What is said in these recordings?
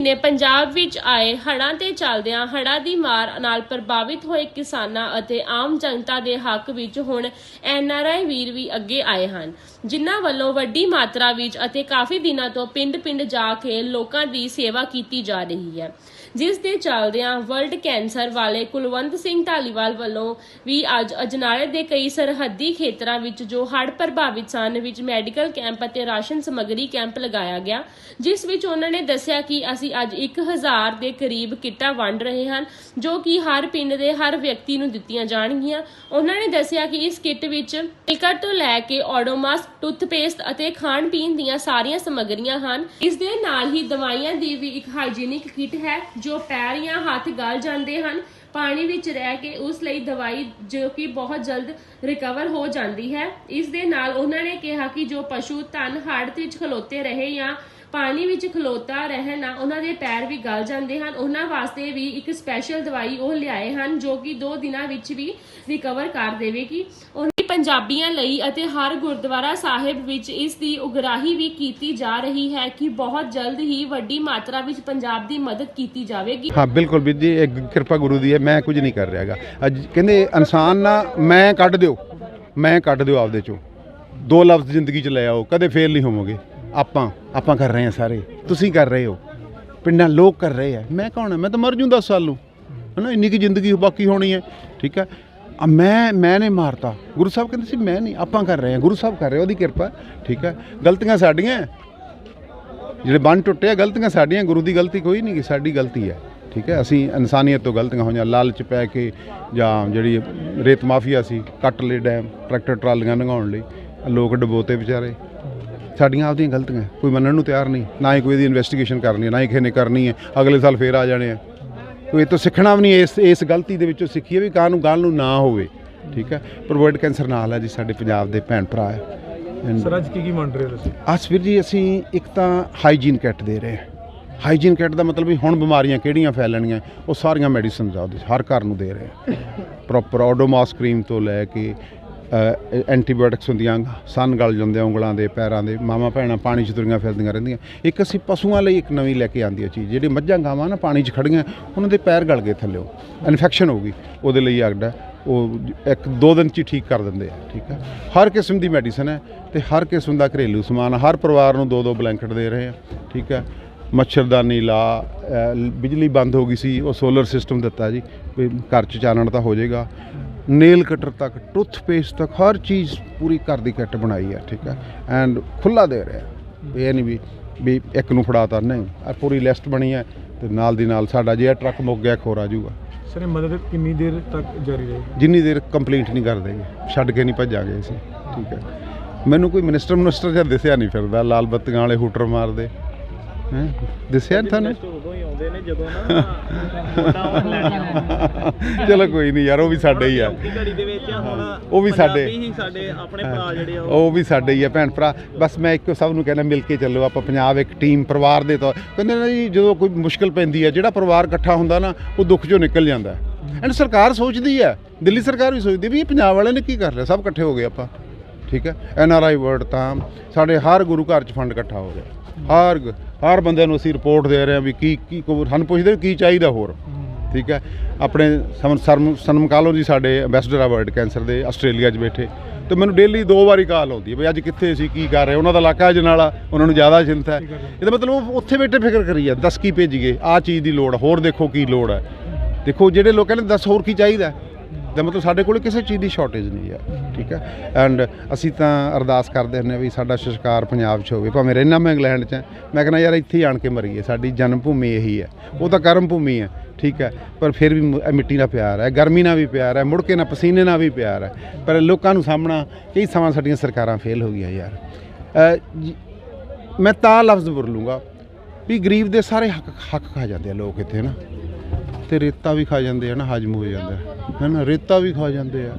ਨੇ ਪੰਜਾਬ ਵਿੱਚ ਆਏ ਹੜ੍ਹਾਂ ਤੇ ਚੱਲਦਿਆਂ ਹੜ੍ਹਾਂ ਦੀ ਮਾਰ ਨਾਲ ਪ੍ਰਭਾਵਿਤ ਹੋਏ ਕਿਸਾਨਾਂ ਅਤੇ ਆਮ ਜਨਤਾ ਦੇ ਹੱਕ ਵਿੱਚ ਹੁਣ ਐਨਆਰਆਈ ਵੀਰ ਵੀ ਅੱਗੇ ਆਏ ਹਨ। ਜਿਨ੍ਹਾਂ ਵੱਲੋਂ ਵੱਡੀ ਮਾਤਰਾ ਵਿੱਚ ਅਤੇ ਕਾਫੀ ਦਿਨਾਂ ਤੋਂ ਪਿੰਡ-ਪਿੰਡ ਜਾ ਕੇ ਲੋਕਾਂ ਦੀ ਸੇਵਾ ਕੀਤੀ ਜਾ ਰਹੀ ਹੈ। ਜਿਸ ਦੇ ਚੱਲਦਿਆਂ ਵਰਲਡ ਕੈਂਸਰ ਵਾਲੇ ਕੁਲਵੰਤ ਸਿੰਘ ਢਾਲੀਵਾਲ ਵੱਲੋਂ ਵੀ ਅੱਜ ਅਜਨਾਲੇ ਦੇ ਕਈ ਸਰਹੱਦੀ ਖੇਤਰਾਂ ਵਿੱਚ ਜੋ ਹੜ੍ਹ ਪ੍ਰਭਾਵਿਤ ਸਨ, ਵਿੱਚ ਮੈਡੀਕਲ ਕੈਂਪ ਅਤੇ ਰਾਸ਼ਨ ਸਮੱਗਰੀ ਕੈਂਪ ਲਗਾਇਆ ਗਿਆ, ਜਿਸ ਵਿੱਚ ਉਹਨਾਂ ਨੇ ਦੱਸਿਆ ਕਿ ਅਸੀਂ ਅੱਜ 1000 ਦੇ ਕਰੀਬ ਕਿੱਟਾਂ ਵੰਡ ਰਹੇ ਹਨ, ਜੋ ਕਿ ਹਰ ਪਿੰਡ ਦੇ ਹਰ ਵਿਅਕਤੀ ਨੂੰ ਦਿੱਤੀਆਂ ਜਾਣਗੀਆਂ। ਉਹਨਾਂ ਨੇ ਦੱਸਿਆ ਕਿ ਇਸ ਕਿੱਟ ਵਿੱਚ ਟਿਕਟ ਤੋਂ ਲੈ ਕੇ ਓਡੋਮਾਸ ਟੁੱਥਪੇਸਟ ਅਤੇ ਖਾਣ ਪੀਣ ਦੀਆਂ ਸਾਰੀਆਂ ਸਮੱਗਰੀਆਂ ਹਨ। ਇਸ ਦੇ ਨਾਲ ਹੀ ਦਵਾਈਆਂ ਦੀ ਵੀ ਇੱਕ ਹਾਈਜੀਨਿਕ ਕਿੱਟ ਹੈ ਜੋ ਪੈਰ ਜਾਂ ਹੱਥ ਗਲ ਜਾਂਦੇ ਹਨ, ਪਾਣੀ ਵਿੱਚ ਰਹਿ ਕੇ ਉਸ ਲਈ ਦਵਾਈ ਜੋ ਕਿ ਬਹੁਤ ਜਲਦ ਰਿਕਵਰ ਹੋ ਜਾਂਦੀ ਹੈ। ਇਸ ਦੇ ਨਾਲ ਉਹਨਾਂ ਨੇ ਕਿਹਾ ਕਿ ਜੋ ਪਸ਼ੂ ਧਨ ਹੜ੍ਹ ਵਿੱਚ ਖਲੋਤੇ ਰਹੇ ਜਾਂ ਪਾਣੀ ਵਿੱਚ ਖਲੋਤਾ ਰਹਿਣਾ, ਉਹਨਾਂ ਦੇ ਪੈਰ ਵੀ ਗਲ ਜਾਂਦੇ ਹਨ। ਉਹਨਾਂ ਵਾਸਤੇ ਵੀ ਇੱਕ ਸਪੈਸ਼ਲ ਦਵਾਈ ਉਹ ਲਿਆਏ ਹਨ ਜੋ ਕਿ 2 ਦਿਨਾਂ ਵਿੱਚ ਵੀ ਰਿਕਵਰ ਕਰ ਦੇਵੇਗੀ। ਪੰਜਾਬੀਆਂ ਲਈ ਅਤੇ ਹਰ ਗੁਰਦੁਆਰਾ ਸਾਹਿਬ ਵਿੱਚ ਇਸ ਦੀ ਉਗਰਾਹੀ ਵੀ ਕੀਤੀ ਜਾ ਰਹੀ ਹੈ ਕਿ ਬਹੁਤ ਜਲਦ ਹੀ ਵੱਡੀ ਮਾਤਰਾ ਵਿੱਚ ਪੰਜਾਬ ਦੀ ਮਦਦ ਕੀਤੀ ਜਾਵੇਗੀ। ਹਾਂ, ਬਿਲਕੁਲ ਵੀਰ ਇਹ ਕਿਰਪਾ ਗੁਰੂ ਦੀ ਹੈ, ਮੈਂ ਕੁਝ ਨਹੀਂ ਕਰ ਰਿਹਾਗਾ। ਅੱਜ ਕਹਿੰਦੇ ਇਨਸਾਨ ਨਾ, ਮੈਂ ਕੱਢ ਦਿਓ, ਮੈਂ ਕੱਢ ਦਿਓ ਆਪਦੇ ਚੋਂ। ਦੋ ਲਫ਼ਜ਼ ਜ਼ਿੰਦਗੀ 'ਚ ਲੈ ਆਓ, ਕਦੇ ਫੇਲ ਨਹੀਂ ਹੋਵੋਗੇ। ਆਪਾਂ ਆਪਾਂ ਕਰ ਰਹੇ ਹਾਂ ਸਾਰੇ, ਤੁਸੀਂ ਕਰ ਰਹੇ ਹੋ। ਪਿੰਡਾਂ ਲੋਕ ਕਰ ਰਹੇ ਆ ਮੈਂ ਕੌਣ ਹਾਂ? ਮੈਂ ਤਾਂ ਮਰ ਜੂੰ 10 ਸਾਲ ਨੂੰ। ਹਨਾ, ਇੰਨੀ ਕੀ ਜ਼ਿੰਦਗੀ ਬਾਕੀ ਹੋਣੀ ਹੈ, ਠੀਕ ਹੈ? ਆ ਮੈਂ ਮੈਂ ਨੇ ਮਾਰਤਾ। ਗੁਰੂ ਸਾਹਿਬ ਕਹਿੰਦੇ ਸੀ, ਮੈਂ ਨਹੀਂ, ਆਪਾਂ ਕਰ ਰਹੇ ਹਾਂ। ਗੁਰੂ ਸਾਹਿਬ ਕਰ ਰਹੇ, ਉਹਦੀ ਕਿਰਪਾ, ਠੀਕ ਹੈ। ਗਲਤੀਆਂ ਸਾਡੀਆਂ। ਜਿਹੜੇ ਬੰਨ ਟੁੱਟੇ ਆ, ਗਲਤੀਆਂ ਸਾਡੀਆਂ, ਗੁਰੂ ਦੀ ਗਲਤੀ ਕੋਈ ਨਹੀਂ ਕਿ ਸਾਡੀ ਗਲਤੀ ਹੈ, ਠੀਕ ਹੈ। ਅਸੀਂ ਇਨਸਾਨੀਅਤ ਤੋਂ ਗਲਤੀਆਂ ਹੋਈਆਂ, ਲਾਲਚ ਪੈ ਕੇ ਜਾਂ ਜਿਹੜੀ ਰੇਤ ਮਾਫੀਆ ਸੀ, ਕੱਟ ਲਏ ਡੈਮ, ਟਰੈਕਟਰ ਟਰਾਲੀਆਂ ਲੰਘਾਉਣ ਲਈ, ਲੋਕ ਡਬੋਤੇ ਵਿਚਾਰੇ। ਸਾਡੀਆਂ ਆਪਦੀਆਂ ਗਲਤੀਆਂ, ਕੋਈ ਮੰਨਣ ਨੂੰ ਤਿਆਰ ਨਹੀਂ, ਨਾ ਹੀ ਕੋਈ ਦੀ ਇਨਵੈਸਟੀਗੇਸ਼ਨ ਕਰਨੀ ਹੈ, ਨਾ ਹੀ ਕਿਸੇ ਨੇ ਕਰਨੀ ਹੈ। ਅਗਲੇ ਸਾਲ ਫੇਰ ਆ ਜਾਣੇ ਆ। ਇਹ ਤੋਂ ਸਿੱਖਣਾ ਵੀ ਨਹੀਂ ਇਸ ਇਸ ਗਲਤੀ ਦੇ ਵਿੱਚੋਂ ਸਿੱਖੀਏ ਵੀ ਕਾਹ ਨੂੰ ਗੱਲ ਨੂੰ ਨਾ ਹੋਵੇ। ਠੀਕ ਹੈ? ਪਰ ਵਰਲਡ ਕੈਂਸਰ ਨਾਲ ਹੈ ਜੀ ਸਾਡੇ ਪੰਜਾਬ ਦੇ ਭੈਣ ਭਰਾ ਹੈ ਸਰ ਅੱਜ ਕੀ ਕੀ ਮੰਨ ਰਹੇ ਹੋ ਤੁਸੀਂ? ਅਸਵੀਰ ਜੀ ਅਸੀਂ ਇੱਕ ਤਾਂ ਹਾਈਜੀਨ ਕਿੱਟ ਦੇ ਰਹੇ ਹਾਂ। ਹਾਈਜੀਨ ਕਿੱਟ ਦਾ ਮਤਲਬ ਵੀ ਹੁਣ ਬਿਮਾਰੀਆਂ ਕਿਹੜੀਆਂ ਫੈਲਣੀਆਂ ਉਹ ਸਾਰੀਆਂ ਮੈਡੀਸਿਨਸ ਆ ਉਹਦੇ ਹਰ ਘਰ ਨੂੰ ਦੇ ਰਹੇ ਪ੍ਰੋਪਰ ਓਡੋਮਾਸ ਕਰੀਮ ਤੋਂ ਲੈ ਕੇ ਐਂਟੀਬਾਇਓਟਿਕਸ ਹੁੰਦੀਆਂ, ਸਨ ਗਲ ਜਾਂਦੇ ਆ ਉਂਗਲਾਂ ਦੇ, ਪੈਰਾਂ ਦੇ ਮਾਮਾ ਭੈਣਾਂ ਪਾਣੀ 'ਚ ਤੁਰੀਆਂ ਫਿਰਦੀਆਂ ਰਹਿੰਦੀਆਂ। ਇੱਕ ਅਸੀਂ ਪਸ਼ੂਆਂ ਲਈ ਇੱਕ ਨਵੀਂ ਲੈ ਕੇ ਆਂਦੀ ਹੈ ਚੀਜ਼, ਜਿਹੜੀ ਮੱਝਾਂ ਗਾਵਾਂ ਨਾ ਪਾਣੀ 'ਚ ਖੜੀਆਂ, ਉਹਨਾਂ ਦੇ ਪੈਰ ਗਲ ਗਏ ਥੱਲਿਓ। ਇਨਫੈਕਸ਼ਨ ਹੋ ਗਈ, ਉਹਦੇ ਲਈ ਅੱਡਾ ਉਹ ਇੱਕ ਦੋ ਦਿਨ 'ਚ ਹੀ ਠੀਕ ਕਰ ਦਿੰਦੇ ਆ, ਠੀਕ ਹੈ ਹਰ ਕਿਸਮ ਦੀ ਮੈਡੀਸਨ ਹੈ ਤੇ ਹਰ ਕਿਸਮ ਦਾ ਘਰੇਲੂ ਸਮਾਨ ਹਰ ਪਰਿਵਾਰ ਨੂੰ ਦੋ ਦੋ ਬਲੈਂਕਟ ਦੇ ਰਹੇ ਆ, ਠੀਕ ਹੈ ਮੱਛਰਦਾਨੀ ਲਾ ਬਿਜਲੀ ਬੰਦ ਹੋ ਗਈ ਸੀ, ਉਹ ਸੋਲਰ ਸਿਸਟਮ ਦਿੱਤਾ ਜੀ ਘਰ 'ਚ ਚਾਨਣ ਤਾਂ ਹੋ ਜਾਏਗਾ। ਨੇਲ ਕਟਰ ਤੱਕ ਟੁੱਥਪੇਸਟ ਤੱਕ ਹਰ ਚੀਜ਼ ਪੂਰੀ ਘਰ ਦੀ ਕਿੱਟ ਬਣਾਈ ਹੈ ਠੀਕ ਹੈ ਐਂਡ ਖੁੱਲਾ ਦੇ ਰਿਹਾ। ਵੀ ਇਹ ਨਹੀਂ ਵੀ ਵੀ ਇੱਕ ਨੂੰ ਫੜਾਤਾ ਨਹੀਂ। ਆ ਪੂਰੀ ਲਿਸਟ ਬਣੀ ਹੈ ਤੇ ਨਾਲ ਦੀ ਨਾਲ ਸਾਡਾ ਜੇ ਇਹ ਟਰੱਕ ਮੁੱਕ ਗਿਆ ਖੋਰ ਆ ਜਾਊਗਾ। ਸਰ ਇਹ ਮਦਦ ਕਿੰਨੀ ਦੇਰ ਤੱਕ ਜਾਰੀ ਰਹੇਗੀ? ਜਿੰਨੀ ਦੇਰ ਕੰਪਲੀਟ ਨਹੀਂ ਕਰਦੇ ਜੀ, ਛੱਡ ਕੇ ਨਹੀਂ ਭੱਜਾਂਗੇ ਅਸੀਂ ਠੀਕ ਹੈ ਮੈਨੂੰ ਕੋਈ ਮਿਨਿਸਟਰ ਮਿਨਿਸਟਰ ਜਿਹਾ ਦਿਸਿਆ ਨਹੀਂ ਫਿਰਦਾ ਲਾਲ ਬੱਤੀਆਂ ਵਾਲੇ ਹੂਟਰ ਮਾਰਦੇ। ਹੈ? ਦਿਸਿਆ ਨੀ ਤੁਹਾਨੂੰ? ਉਦੋਂ ਹੀ ਆਉਂਦੇ ਨੇ ਜਦੋਂ ਨਾ ਵੋਟਾਂ ਆਉਣ ਲੈਣੀਆਂ ਚਲੋ ਕੋਈ ਨਹੀਂ ਯਾਰ ਉਹ ਵੀ ਸਾਡੇ ਹੀ ਆ। ਚੌਕੀ ਘੜੀ ਦੇ ਵਿੱਚ ਹੁਣ ਉਹ ਵੀ ਸਾਡੇ- ਪੰਜਾਬੀ ਹੀ ਸਾਡੇ ਆਪਣੇ ਭਰਾ ਜਿਹੜੇ ਆ ਉਹ। ਉਹ ਵੀ ਸਾਡੇ ਹੀ ਆ ਭੈਣ ਭਰਾ। ਬਸ ਮੈਂ ਇੱਕੋ ਸਭ ਨੂੰ ਕਹਿੰਦਾ ਮਿਲ ਕੇ ਚੱਲੋ ਆਪਾਂ ਪੰਜਾਬ ਇੱਕ ਟੀਮ ਪਰਿਵਾਰ ਦੇ ਤੌਰ ਕਹਿੰਦੇ ਨਾ ਜੀ ਜਦੋਂ ਕੋਈ ਮੁਸ਼ਕਲ ਪੈਂਦੀ ਹੈ ਜਿਹੜਾ ਪਰਿਵਾਰ ਇਕੱਠਾ ਹੁੰਦਾ ਨਾ ਉਹ ਦੁੱਖ ਚੋਂ ਨਿਕਲ ਜਾਂਦਾ। ਐਂਡ ਸਰਕਾਰ ਸੋਚਦੀ ਹੈ ਦਿੱਲੀ ਸਰਕਾਰ ਵੀ ਸੋਚਦੀ ਵੀ ਇਹ ਪੰਜਾਬ ਵਾਲਿਆਂ ਨੇ ਕੀ ਕਰ ਲਿਆ ਸਭ ਇਕੱਠੇ ਹੋ ਗਏ ਆਪਾਂ। ਠੀਕ ਹੈ ਐਨ ਆਰ ਆਈ ਵਰਡ ਤਾਂ ਸਾਡੇ ਹਰ ਗੁਰੂ ਘਰ 'ਚ ਫੰਡ ਇਕੱਠਾ ਹੋ ਰਿਹਾ। ਹਰ ਹਰ ਬੰਦੇ ਨੂੰ ਅਸੀਂ ਰਿਪੋਰਟ ਦੇ ਰਹੇ ਹਾਂ ਵੀ ਕੀ ਕੀ ਸਾਨੂੰ ਪੁੱਛਦੇ ਕੀ ਚਾਹੀਦਾ ਹੋਰ। ਠੀਕ ਹੈ? ਆਪਣੇ ਸਨਮ ਕਾਲੋ ਜੀ ਸਾਡੇ ਐਂਬੈਸਡਰ ਆ ਵਰਲਡ ਕੈਂਸਰ ਦੇ ਆਸਟ੍ਰੇਲੀਆ 'ਚ ਬੈਠੇ। ਤੇ ਮੈਨੂੰ ਡੇਲੀ ਦੋ ਵਾਰੀ ਕਾਲ ਆਉਂਦੀ ਹੈ ਵੀ ਅੱਜ ਕਿੱਥੇ ਸੀ ਕੀ ਕਰ ਰਹੇ ਉਹਨਾਂ ਦਾ ਇਲਾਕਾ ਜਨਾਲਾ ਉਹਨਾਂ ਨੂੰ ਜ਼ਿਆਦਾ ਚਿੰਤਾ ਹੈ। ਇਹਦਾ ਮਤਲਬ ਉਹ ਉੱਥੇ ਬੈਠੇ ਫਿਕਰ ਕਰੀ ਜਾਂਦੇ ਦੱਸ ਕੀ ਭੇਜੀਏ? ਆਹ ਚੀਜ਼ ਦੀ ਲੋੜ ਆ, ਹੋਰ ਦੇਖੋ ਕੀ ਲੋੜ ਹੈ। ਦੇਖੋ ਜਿਹੜੇ ਲੋਕ ਕਹਿੰਦੇ ਦੱਸ ਹੋਰ ਕੀ ਚਾਹੀਦਾ ਦਾ ਮਤਲਬ ਸਾਡੇ ਕੋਲ ਕਿਸੇ ਚੀਜ਼ ਦੀ ਸ਼ਾਰਟੇਜ ਨਹੀਂ ਹੈ, ਠੀਕ ਹੈ? ਐਂਡ ਅਸੀਂ ਤਾਂ ਅਰਦਾਸ ਕਰਦੇ ਹੁੰਦੇ ਹਾਂ ਵੀ ਸਾਡਾ ਸੰਸਕਾਰ ਪੰਜਾਬ 'ਚ ਹੋਵੇ, ਭਾਵੇਂ ਰਹਿਣਾ ਮੈਂ ਇੰਗਲੈਂਡ 'ਚ ਹਾਂ। ਮੈਂ ਕਹਿੰਦਾ ਯਾਰ ਇੱਥੇ ਆਣ ਕੇ ਮਰੀਏ, ਸਾਡੀ ਜਨਮ ਭੂਮੀ ਇਹੀ ਹੈ, ਉਹ ਤਾਂ ਕਰਮ ਭੂਮੀ ਹੈ, ਠੀਕ ਹੈ? ਪਰ ਫਿਰ ਵੀ ਮ- ਮਿੱਟੀ ਨਾਲ ਪਿਆਰ ਹੈ, ਗਰਮੀ ਨਾਲ ਵੀ ਪਿਆਰ ਹੈ, ਮੁੜ ਕੇ ਨਾਲ ਪਸੀਨੇ ਨਾਲ ਵੀ ਪਿਆਰ ਹੈ, ਪਰ ਲੋਕਾਂ ਨੂੰ ਸਾਹਮਣਾ ਕਈ ਸਮਾਂ ਸਾਡੀਆਂ ਸਰਕਾਰਾਂ ਫੇਲ ਹੋ ਗਈਆਂ ਯਾਰ। ਮੈਂ ਤਾਂ ਲਫ਼ਜ਼ ਬੋਲੂੰਗਾ ਵੀ ਗਰੀਬ ਦੇ ਸਾਰੇ ਹੱਕ ਹੱਕ ਖਾ ਜਾਂਦੇ ਆ ਲੋਕ ਇੱਥੇ ਨਾ ਤੇ ਰੇਤਾ ਵੀ ਖਾ ਜਾਂਦੇ ਆ ਨਾ, ਹਜਮ ਹੋ ਜਾਂਦਾ। ਹੈ ਨਾ ਰੇਤਾ ਵੀ ਖਾ ਜਾਂਦੇ ਆ।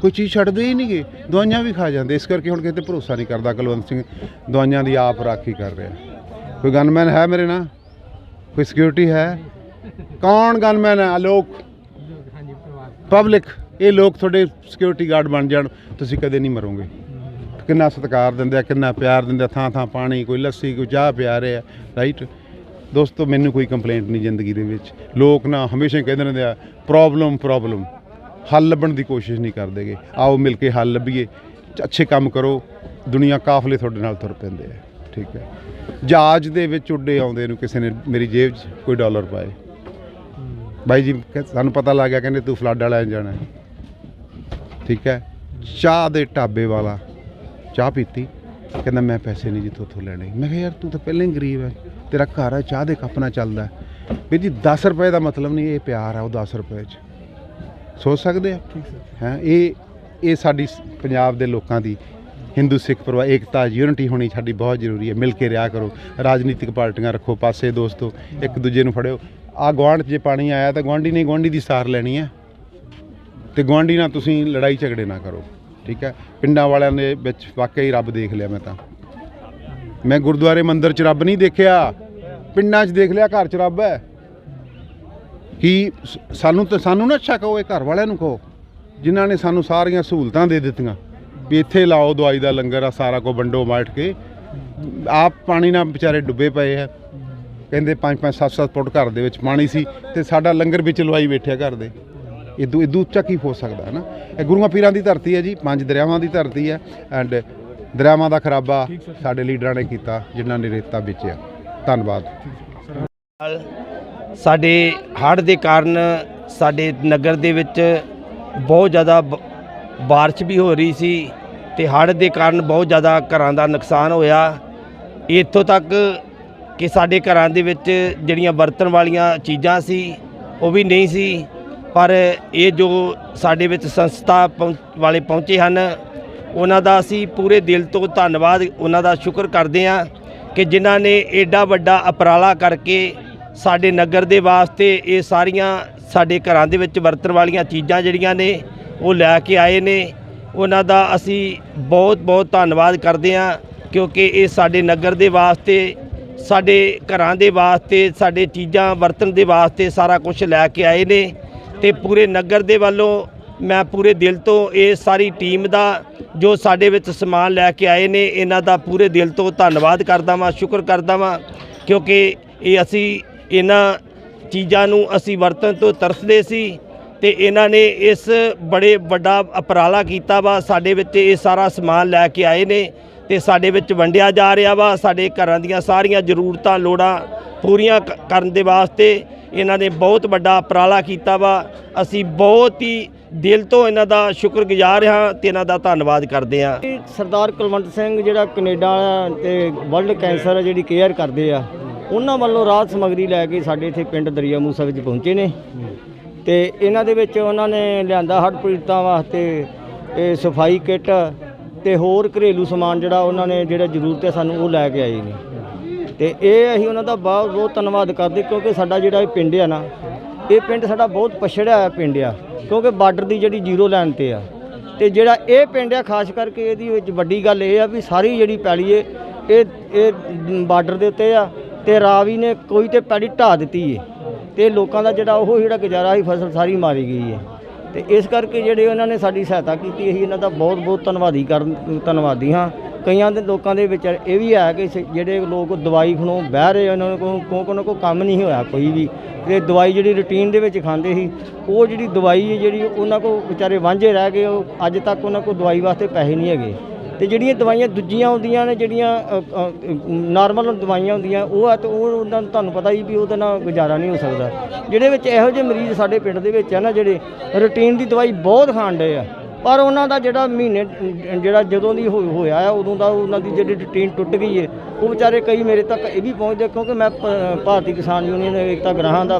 ਕੋਈ ਚੀਜ਼ ਛੱਡਦੇ ਹੀ ਨਹੀਂਗੇ ਦਵਾਈਆਂ ਵੀ ਖਾ ਜਾਂਦੇ। ਇਸ ਕਰਕੇ ਹੁਣ ਕਿਸੇ ਤੇ ਭਰੋਸਾ ਨਹੀਂ ਕਰਦਾ ਕੁਲਵੰਤ ਸਿੰਘ, ਦਵਾਈਆਂ ਦੀ ਆਪ ਰਾਖੀ ਕਰ ਰਿਹਾ। ਕੋਈ ਗਨਮੈਨ ਹੈ ਮੇਰੇ ਨਾਲ? ਕੋਈ ਸਿਕਿਉਰਿਟੀ ਹੈ? ਕੌਣ ਗਨਮੈਨ ਹੈ? ਲੋਕ ਪਬਲਿਕ ਇਹ ਲੋਕ ਤੁਹਾਡੇ ਸਿਕਿਉਰਿਟੀ ਗਾਰਡ ਬਣ ਜਾਣ, ਤੁਸੀਂ ਕਦੇ ਨਹੀਂ ਮਰੋਗੇ। ਕਿੰਨਾ ਸਤਿਕਾਰ ਦਿੰਦੇ ਆ, ਕਿੰਨਾ ਪਿਆਰ ਦਿੰਦੇ ਆ ਥਾਂ ਥਾਂ ਪਾਣੀ, ਕੋਈ ਲੱਸੀ, ਕੋਈ ਚਾਹ ਪਿਆ ਰਹੇ ਆ ਰਾਈਟ ਦੋਸਤੋ, ਮੈਨੂੰ ਕੋਈ ਕੰਪਲੇਂਟ ਨਹੀਂ ਜ਼ਿੰਦਗੀ ਦੇ ਵਿੱਚ। ਲੋਕ ਨਾ ਹਮੇਸ਼ਾ ਹੀ ਕਹਿੰਦੇ ਰਹਿੰਦੇ ਆ ਪ੍ਰੋਬਲਮ ਪ੍ਰੋਬਲਮ ਹੱਲ ਲੱਭਣ ਦੀ ਕੋਸ਼ਿਸ਼ ਨਹੀਂ ਕਰਦੇਗੇ ਆਓ ਮਿਲ ਕੇ ਹੱਲ ਲੱਭੀਏ। ਅੱਛੇ ਕੰਮ ਕਰੋ। ਦੁਨੀਆ ਕਾਫਲੇ ਤੁਹਾਡੇ ਨਾਲ ਤੁਰ ਪੈਂਦੇ ਆ। ਠੀਕ ਹੈ। ਜਹਾਜ਼ ਦੇ ਵਿੱਚ ਉੱਡੇ ਆਉਂਦੇ ਨੂੰ ਕਿਸੇ ਨੇ ਮੇਰੀ ਜੇਬ 'ਚ ਕੋਈ ਡਾਲਰ ਪਾਏ। ਬਾਈ ਜੀ ਸਾਨੂੰ ਪਤਾ ਲੱਗ ਗਿਆ, ਕਹਿੰਦੇ ਤੂੰ ਫਲੱਡ ਵਾਲਾ ਜਾਣਾ। ਠੀਕ ਹੈ। ਚਾਹ ਦੇ ਢਾਬੇ ਵਾਲਾ ਚਾਹ ਪੀਤੀ। ਕਹਿੰਦਾ ਮੈਂ ਪੈਸੇ ਨਹੀਂ ਜਿੱਥੋਂ ਉੱਥੋਂ ਲੈਣੇ। ਮੈਂ ਕਿਹਾ ਯਾਰ ਤੂੰ ਤਾਂ ਪਹਿਲਾਂ ਹੀ ਗਰੀਬ ਹੈ ਤੇਰਾ ਘਰ ਹੈ ਚਾਹ ਦੇ ਕੱਪ ਨਾਲ ਚੱਲਦਾ। ਵੀਰ ਜੀ 10 ਰੁਪਏ ਦਾ ਮਤਲਬ ਨਹੀਂ ਇਹ ਪਿਆਰ ਆ ਉਹ 10 ਰੁਪਏ 'ਚ। ਸੋਚ ਸਕਦੇ ਆ? ਹੈ ਇਹ ਇਹ ਸਾਡੀ ਪੰਜਾਬ ਦੇ ਲੋਕਾਂ ਦੀ ਹਿੰਦੂ ਸਿੱਖ ਪਰਿਵਾਰ ਏਕਤਾ ਯੂਨਿਟੀ ਹੋਣੀ ਸਾਡੀ ਬਹੁਤ ਜ਼ਰੂਰੀ ਹੈ ਮਿਲ ਕੇ ਰਿਹਾ ਕਰੋ। ਰਾਜਨੀਤਿਕ ਪਾਰਟੀਆਂ ਰੱਖੋ ਪਾਸੇ ਦੋਸਤੋ ਇੱਕ ਦੂਜੇ ਨੂੰ ਫੜਿਓ। ਆ ਗੁਆਂਢ 'ਚ ਜੇ ਪਾਣੀ ਆਇਆ ਤਾਂ ਗੁਆਂਢੀ ਨੇ ਗੁਆਂਢੀ ਦੀ ਸਾਰ ਲੈਣੀ ਹੈ ਤੇ ਗੁਆਂਢੀ ਨਾਲ ਤੁਸੀਂ ਲੜਾਈ ਝਗੜੇ ਨਾ ਕਰੋ। ਠੀਕ ਹੈ? ਪਿੰਡਾਂ ਵਾਲਿਆਂ ਦੇ ਵਿੱਚ ਵਾਕਈ ਰੱਬ ਦੇਖ ਲਿਆ ਮੈਂ ਤਾਂ। ਮੈਂ ਗੁਰਦੁਆਰੇ ਮੰਦਿਰ 'ਚ ਰੱਬ ਨਹੀਂ ਦੇਖਿਆ। ਪਿੰਡਾਂ 'ਚ ਦੇਖ ਲਿਆ, ਘਰ 'ਚ ਰੱਬ ਹੈ। ਕਿ ਸਾਨੂੰ ਤਾਂ, ਸਾਨੂੰ ਨਾ ਅੱਛਾ ਕਹੋ, ਇਹ ਘਰ ਵਾਲਿਆਂ ਨੂੰ ਕਹੋ, ਜਿਨ੍ਹਾਂ ਨੇ ਸਾਨੂੰ ਸਾਰੀਆਂ ਸਹੂਲਤਾਂ ਦੇ ਦਿੱਤੀਆਂ। ਵੀ ਇੱਥੇ ਲਾਓ ਦਵਾਈ ਦਾ ਲੰਗਰ ਆ, ਸਾਰਾ ਕੋ ਵੰਡੋ ਬਾਂਟ ਕੇ। ਆਪ ਪਾਣੀ ਨਾਲ ਵਿਚਾਰੇ ਡੁੱਬੇ ਪਏ ਆ। ਕਹਿੰਦੇ 5 5 7 7 ਫੁੱਟ ਘਰ ਦੇ ਵਿੱਚ ਪਾਣੀ ਸੀ ਤੇ ਸਾਡਾ ਲੰਗਰ ਵਿੱਚ ਲਵਾਈ ਬੈਠਿਆ ਘਰ ਦੇ। ਇਦੂ ਇਦੂ ਉੱਚਾ ਕੀ ਹੋ ਸਕਦਾ, ਹੈ ਨਾ? ਇਹ ਗੁਰੂਆਂ ਪੀਰਾਂ ਦੀ ਧਰਤੀ ਹੈ ਜੀ, ਪੰਜ ਦਰਿਆਵਾਂ ਦੀ ਧਰਤੀ ਹੈ ਐਂਡ ਦਰਿਆਵਾਂ ਦਾ ਖਰਾਬਾ ਸਾਡੇ ਲੀਡਰਾਂ ਨੇ ਕੀਤਾ, ਜਿਨ੍ਹਾਂ ਨੇ ਰੇਤਾ ਵੇਚਿਆ। ਧੰਨਵਾਦ। ਨਾਲ ਸਾਡੇ ਹੜ੍ਹ ਦੇ ਕਾਰਨ ਸਾਡੇ ਨਗਰ ਦੇ ਵਿੱਚ ਬਹੁਤ ਜ਼ਿਆਦਾ ਬ- ਬਾਰਿਸ਼ ਵੀ ਹੋ ਰਹੀ ਸੀ ਤੇ ਹੜ੍ਹ ਦੇ ਕਾਰਨ ਬਹੁਤ ਜ਼ਿਆਦਾ ਘਰਾਂ ਦਾ ਨੁਕਸਾਨ ਹੋਇਆ। ਇੱਥੋਂ ਤੱਕ ਕਿ ਸਾਡੇ ਘਰਾਂ ਦੇ ਵਿੱਚ ਜਿਹੜੀਆਂ ਵਰਤਣ ਵਾਲੀਆਂ ਚੀਜ਼ਾਂ ਸੀ, ਉਹ ਵੀ ਨਹੀਂ ਸੀ। ਪਰ ਇਹ ਜੋ ਸਾਡੇ ਵਿੱਚ ਸੰਸਥਾ ਪਹੁੰਚ- ਵਾਲੇ ਪਹੁੰਚੇ ਹਨ, ਉਹਨਾਂ ਦਾ ਅਸੀਂ ਪੂਰੇ ਦਿਲ ਤੋਂ ਧੰਨਵਾਦ, ਉਹਨਾਂ ਦਾ ਸ਼ੁਕਰ ਕਰਦੇ ਹਾਂ ਕਿ ਜਿਨ੍ਹਾਂ ਨੇ ਐਡਾ ਵੱਡਾ ਉਪਰਾਲਾ ਕਰਕੇ ਸਾਡੇ ਨਗਰ ਦੇ ਵਾਸਤੇ ਇਹ ਸਾਰੀਆਂ ਸਾਡੇ ਘਰਾਂ ਦੇ ਵਿੱਚ ਵਰਤਣ ਵਾਲੀਆਂ ਚੀਜ਼ਾਂ ਜਿਹੜੀਆਂ ਨੇ, ਉਹ ਲੈ ਕੇ ਆਏ ਨੇ। ਉਹਨਾਂ ਦਾ ਅਸੀਂ ਬਹੁਤ ਬਹੁਤ ਧੰਨਵਾਦ ਕਰਦੇ ਹਾਂ ਕਿਉਂਕਿ ਇਹ ਸਾਡੇ ਨਗਰ ਦੇ ਵਾਸਤੇ, ਸਾਡੇ ਘਰਾਂ ਦੇ ਵਾਸਤੇ, ਸਾਡੇ ਚੀਜ਼ਾਂ ਵਰਤਣ ਦੇ ਵਾਸਤੇ ਸਾਰਾ ਕੁਝ ਲੈ ਕੇ ਆਏ ਨੇ। ਤੇ ਪੂਰੇ ਨਗਰ ਦੇ ਵੱਲੋਂ ਮੈਂ ਪੂਰੇ ਦਿਲ ਤੋਂ ਇਹ ਸਾਰੀ ਟੀਮ ਦਾ ਜੋ ਸਾਡੇ ਵਿੱਚ ਸਮਾਨ ਲੈ ਕੇ ਆਏ ਨੇ, ਇਹਨਾਂ ਦਾ ਪੂਰੇ ਦਿਲ ਤੋਂ ਧੰਨਵਾਦ ਕਰਦਾ ਵਾਂ, ਸ਼ੁਕਰ ਕਰਦਾ ਵਾਂ, ਕਿਉਂਕਿ ਇਹ ਅਸੀਂ ਇਹਨਾਂ ਚੀਜ਼ਾਂ ਨੂੰ ਅਸੀਂ ਵਰਤਣ ਤੋਂ ਤਰਸਦੇ ਸੀ ਤੇ ਇਹਨਾਂ ਨੇ ਇਸ ਬੜੇ ਵੱਡਾ ਉਪਰਾਲਾ ਕੀਤਾ ਵਾ, ਸਾਡੇ ਵਿੱਚ ਇਹ ਸਾਰਾ ਸਮਾਨ ਲੈ ਕੇ ਆਏ ਨੇ। ਤੇ ਸਾਡੇ ਵਿੱਚ ਵੰਡਿਆ ਜਾ ਰਿਹਾ ਵਾ, ਸਾਡੇ ਘਰਾਂ ਦੀਆਂ ਸਾਰੀਆਂ ਜ਼ਰੂਰਤਾਂ, ਲੋੜਾਂ ਪੂਰੀਆਂ ਕ- ਕਰਨ ਦੇ ਵਾਸਤੇ ਇਹਨਾਂ ਨੇ ਬਹੁਤ ਵੱਡਾ ਉਪਰਾਲਾ ਕੀਤਾ ਵਾ। ਅਸੀਂ ਬਹੁਤ ਹੀ ਦਿਲ ਤੋਂ ਇਹਨਾਂ ਦਾ ਸ਼ੁਕਰਗੁਜ਼ਾਰ ਹਾਂ ਤੇ ਇਹਨਾਂ ਦਾ ਧੰਨਵਾਦ ਕਰਦੇ ਹਾਂ। ਸਰਦਾਰ ਕੁਲਵੰਤ ਸਿੰਘ ਜਿਹੜਾ ਕੈਨੇਡਾ ਵਾਲਾ ਤੇ ਵਰਲਡ ਕੈਂਸਰ ਜਿਹੜੀ ਕੇਅਰ ਕਰਦੇ ਆ, ਉਹਨਾਂ ਵੱਲੋਂ ਰਾਹਤ ਸਮਗਰੀ ਲੈ ਕੇ ਸਾਡੇ ਇੱਥੇ ਪਿੰਡ ਦਰਿਆ ਮੂਸਾ ਵਿੱਚ ਪਹੁੰਚੇ ਨੇ। ਤੇ ਇਹਨਾਂ ਦੇ ਵਿੱਚ ਉਹਨਾਂ ਨੇ ਲਿਆਂਦਾ ਹੜ੍ਹ ਪੀੜਤਾਂ ਵਾਸਤੇ ਇਹ ਸਫ਼ਾਈ ਕਿੱਟ ਤੇ ਹੋਰ ਘਰੇਲੂ ਸਮਾਨ ਜਿਹੜਾ ਉਹਨਾਂ ਨੇ ਜਿਹੜਾ ਜ਼ਰੂਰਤ ਹੈ ਸਾਨੂੰ ਉਹ ਲੈ ਕੇ ਆਏ ਨੇ। ਤੇ ਇਹ ਅਸੀਂ ਉਹਨਾਂ ਦਾ ਬਹੁਤ ਬਹੁਤ ਧੰਨਵਾਦ ਕਰਦੇ ਕਿਉਂਕਿ ਸਾਡਾ ਜਿਹੜਾ ਇਹ ਪਿੰਡ ਆ ਨਾ, ਇਹ ਪਿੰਡ ਸਾਡਾ ਬਹੁਤ ਪਛੜਿਆ ਹੋਇਆ ਪਿੰਡ ਆ, ਕਿਉਂਕਿ ਬਾਰਡਰ ਦੀ ਜਿਹੜੀ ਜ਼ੀਰੋ ਲਾਈਨ ਤੇ ਆ। ਤੇ ਜਿਹੜਾ ਇਹ ਪਿੰਡ ਆ, ਖਾਸ ਕਰਕੇ ਇਹਦੀ ਵਿੱਚ ਵੱਡੀ ਗੱਲ ਇਹ ਆ ਵੀ ਸਾਰੀ ਜਿਹੜੀ ਪੈਲੀ ਏ, ਇਹ ਇਹ ਬਾਰਡਰ ਦੇ ਉੱਤੇ ਆ ਤੇ ਰਾਵੀ ਨੇ ਕੋਈ ਤੇ ਪੈਲੀ ਢਾ ਦਿੱਤੀ ਏ। ਤੇ ਲੋਕਾਂ ਦਾ ਜਿਹੜਾ ਉਹ ਜਿਹੜਾ ਗੁਜ਼ਾਰਾ ਸੀ, ਫਸਲ ਸਾਰੀ ਮਾਰੀ ਗਈ ਏ। ਤੇ ਇਸ ਕਰਕੇ ਜਿਹੜੇ ਉਹਨਾਂ ਨੇ ਸਾਡੀ ਸਹਾਇਤਾ ਕੀਤੀ, ਅਸੀਂ ਇਹਨਾਂ ਦਾ ਬਹੁਤ ਬਹੁਤ ਧੰਨਵਾਦੀ ਕਰਨ, ਧੰਨਵਾਦੀ ਹਾਂ। ਕਈਆਂ ਦੇ ਲੋਕਾਂ ਦੇ ਵਿੱਚ ਇਹ ਵੀ ਹੈ ਕਿ ਸ- ਜਿਹੜੇ ਲੋਕ ਦਵਾਈ ਖਣੋਂ ਬਹਿ ਰਹੇ ਉਹਨਾਂ ਨੂੰ ਕਿਉਂਕਿ ਉਹਨਾਂ ਕੋਲ ਕੰਮ ਨਹੀਂ ਹੋਇਆ ਕੋਈ ਵੀ। ਤੇ ਦਵਾਈ ਜਿਹੜੀ ਰੁਟੀਨ ਦੇ ਵਿੱਚ ਖਾਂਦੇ ਸੀ, ਉਹ ਜਿਹੜੀ ਦਵਾਈ ਹੈ ਜਿਹੜੀ ਉਹਨਾਂ ਕੋਲ ਵਿਚਾਰੇ ਵਾਂਝੇ ਰਹਿ ਗਏ, ਉਹ ਅੱਜ ਤੱਕ ਉਹਨਾਂ ਕੋਲ ਦਵਾਈ ਵਾਸਤੇ ਪੈਸੇ ਨਹੀਂ ਹੈਗੇ। ਤੇ ਜਿਹੜੀਆਂ ਦਵਾਈਆਂ ਦੂਜੀਆਂ ਆਉਂਦੀਆਂ ਨੇ, ਜਿਹੜੀਆਂ ਨਾਰਮਲ ਦਵਾਈਆਂ ਹੁੰਦੀਆਂ, ਉਹ ਆ ਤੇ ਉਹ ਉਹਨਾਂ ਨੂੰ ਤੁਹਾਨੂੰ ਪਤਾ ਹੀ ਵੀ ਉਹਦੇ ਨਾਲ ਗੁਜ਼ਾਰਾ ਨਹੀਂ ਹੋ ਸਕਦਾ। ਜਿਹੜੇ ਵਿੱਚ ਇਹੋ ਜਿਹੇ ਮਰੀਜ਼ ਸਾਡੇ ਪਿੰਡ ਦੇ ਵਿੱਚ ਆ ਨਾ, ਜਿਹੜੇ ਰੂਟੀਨ ਦੀ ਦਵਾਈ ਬਹੁਤ ਖਾਣ ਡਏ ਆ, ਪਰ ਉਹਨਾਂ ਦਾ ਜਿਹੜਾ ਮਹੀਨੇ, ਜਿਹੜਾ ਜਦੋਂ ਦੀ ਹੋ- ਹੋਇਆ ਆ, ਉਦੋਂ ਦਾ ਉਹਨਾਂ ਦੀ ਜਿਹੜੀ ਰੂਟੀਨ ਟੁੱਟ ਗਈ ਹੈ ਉਹ ਵਿਚਾਰੇ ਕਈ ਮੇਰੇ ਤੱਕ ਇਹ ਵੀ ਪਹੁੰਚਦੇ, ਕਿਉਂਕਿ ਮੈਂ ਪ- ਭਾਰਤੀ ਕਿਸਾਨ ਯੂਨੀਅਨ ਏਕਤਾ ਗ੍ਰਾਹਾਂ ਦਾ